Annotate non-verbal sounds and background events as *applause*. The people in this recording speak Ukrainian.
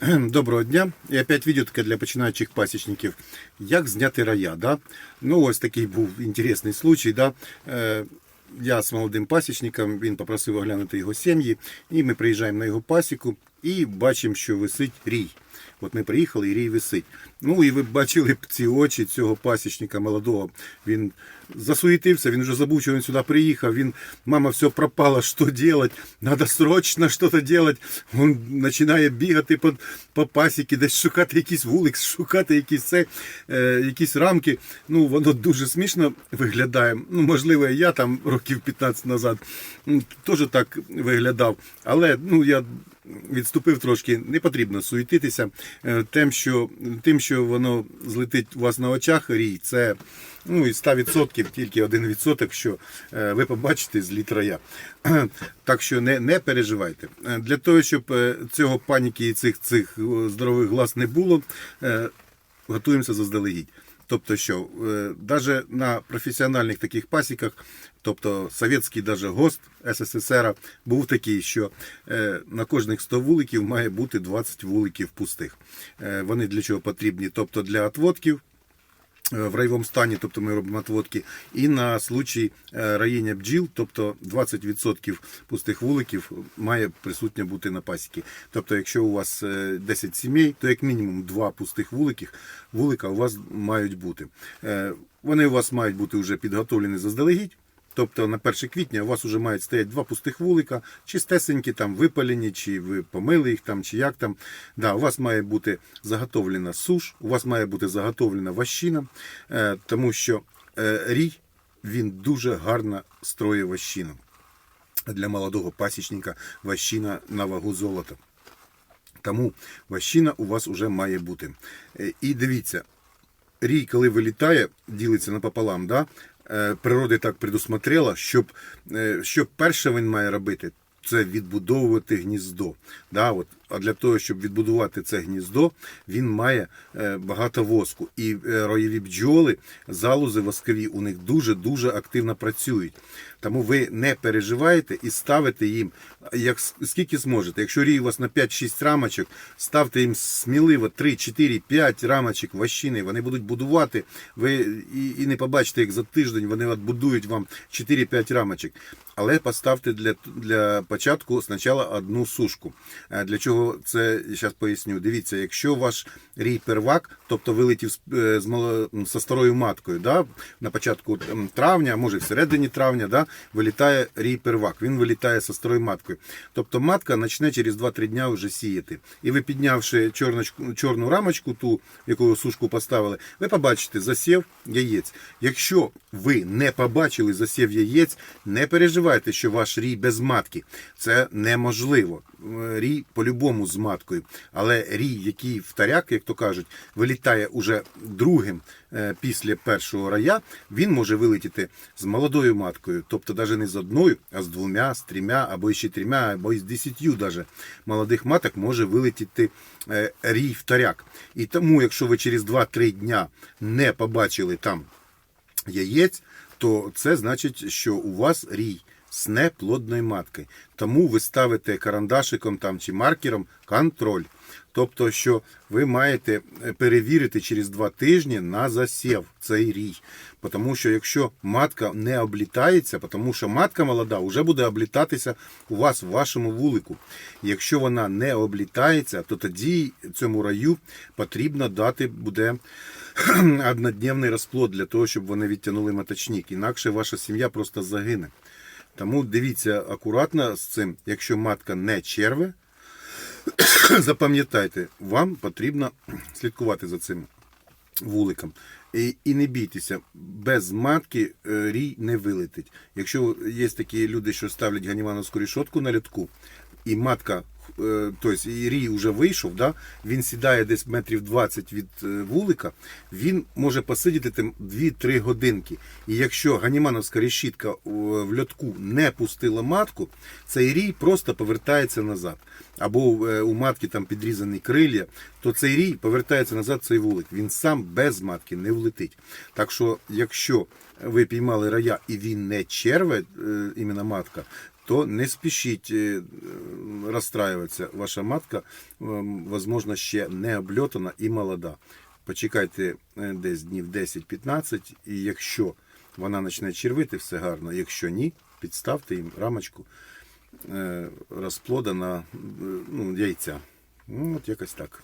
*clears throat* Доброго дня. І опять відео таке для починаючих пасічників. Як зняти рая. Да? Ну, ось такий був інтересний случай. Да? Е, я з молодим пасічником, він попросив оглянути його сім'ї, і ми приїжджаємо на його пасіку і бачимо, що висить рій. От ми приїхали, і рій висить. Ну і ви бачили б ці очі цього пасічника молодого. Він засуетився, він вже забув, що він сюди приїхав. Він, мама, все пропало, що робити? Надо срочно щось робити. Він починає бігати по, по пасіки, десь шукати якийсь вулик, шукати якісь це, е, якісь рамки. Ну, воно дуже смішно виглядає. Ну, можливо, я там років 15 назад теж так виглядав. Але ну, я відступив трошки, не потрібно суетитися. Е, Тим, що, тим, що воно злетить у вас на очах, рій, це ну, із 100% тільки 1%, що е, ви побачите з літрая. *clears throat* Так що не, не переживайте. Е, Для того, щоб цього паніки і цих, цих здорових глаз не було, готуємося заздалегідь. Тобто, що навіть на професіональних таких пасіках, тобто совєтський даже ГОСТ СССР був такий, що е, на кожних 100 вуликів має бути 20 вуликів пустих. Е, Вони для чого потрібні? Тобто для отводків, е, в райовому стані, тобто ми робимо отводки, і на случай раєння бджіл, тобто 20% пустих вуликів має присутня бути на пасіки. Тобто, якщо у вас е, 10 сімей, то як мінімум 2 пустих вуликів, вулика у вас мають бути. Е, Вони у вас мають бути вже підготовлені заздалегідь. Тобто на 1 квітня у вас вже мають стояти два пустих вулика, чистесенькі, там випалені, чи ви помили їх там, чи як там. Да, у вас має бути заготовлена суш, у вас має бути заготовлена ващина, е, тому що е, рій він дуже гарно строє ващину. Для молодого пасічника ващина на вагу золота. Тому ващина у вас вже має бути. Е, І дивіться, рій, коли вилітає, ділиться напополам, да? Е, природа так предусмотрела, щоб, щоб перше він має робити, це відбудовувати гніздо. Да? От, а для того, щоб відбудувати це гніздо, він має е, багато воску. І е, роєві бджоли, залози воскові у них дуже-дуже активно працюють. Тому ви не переживаєте і ставите їм, як скільки зможете. Якщо рій у вас на 5-6 рамочок, ставте їм сміливо 3, 4, 5 рамочок ващини, вони будуть будувати. Ви і, і не побачите, як за тиждень вони будують вам 4-5 рамочок. Але поставте для, для початку спочатку одну сушку. Е, Для чого це я зараз поясню. Дивіться, якщо ваш рій первак, тобто вилетів з, е, з мало- со старою маткою, да, на початку травня, може всередині травня, да, вилітає рій первак. Він вилітає со старою маткою. Тобто матка почне через 2-3 дня вже сіяти. І ви піднявши чорночку, чорну рамочку, ту, яку сушку поставили, ви побачите засів яєць. Якщо ви не побачили засів яєць, не переживайте, що ваш рій без матки. Це неможливо. Е, Рій по-любому з маткою. Але рій, який вторяк, як то кажуть, вилітає уже другим е, після першого рая, він може вилетіти з молодою маткою, тобто навіть не з одною, а з двома, з трьома, або ще трьома, або із десятью даже молодих маток може вилетіти е, рій вторяк. І тому, якщо ви через 2-3 дня не побачили там яєць, то це значить, що у вас рій з неплодною маткою. Тому ви ставите карандашиком там чи маркером контроль. Тобто, що ви маєте е, перевірити через два тижні на засів цей рій. Тому що якщо матка не облітається, тому що матка молода вже буде облітатися у вас в вашому вулику. Якщо вона не облітається, то тоді цьому раю потрібно дати буде *clears throat* однодневний розплод для того, щоб вони відтягнули маточник. Інакше ваша сім'я просто загине. Тому дивіться акуратно з цим, якщо матка не черве, *coughs* запам'ятайте, вам потрібно слідкувати за цим вуликом. І, і не бійтеся, без матки е, рій не вилетить. Якщо є такі люди, що ставлять ганімановську рішотку на рядку, і матка, тобто рій вже вийшов, да, він сідає десь метрів 20 від е, вулика, він може посидіти там 2-3 годинки. І якщо ганімановська решітка е, в льотку не пустила матку, цей рій просто повертається назад. Або у матки там підрізані крилля, то цей рій повертається назад цей вулик. Він сам без матки не влетить. Так що, якщо ви піймали рая і він не черве, іменно матка, то не спішіть розстраюватися. Ваша матка, можливо, ще не обльотана і молода. Почекайте е, десь днів 10-15, і якщо вона почне червити, все гарно. Якщо ні, підставте їм рамочку е, розплода на е, ну, яйця. Ну, от якось так.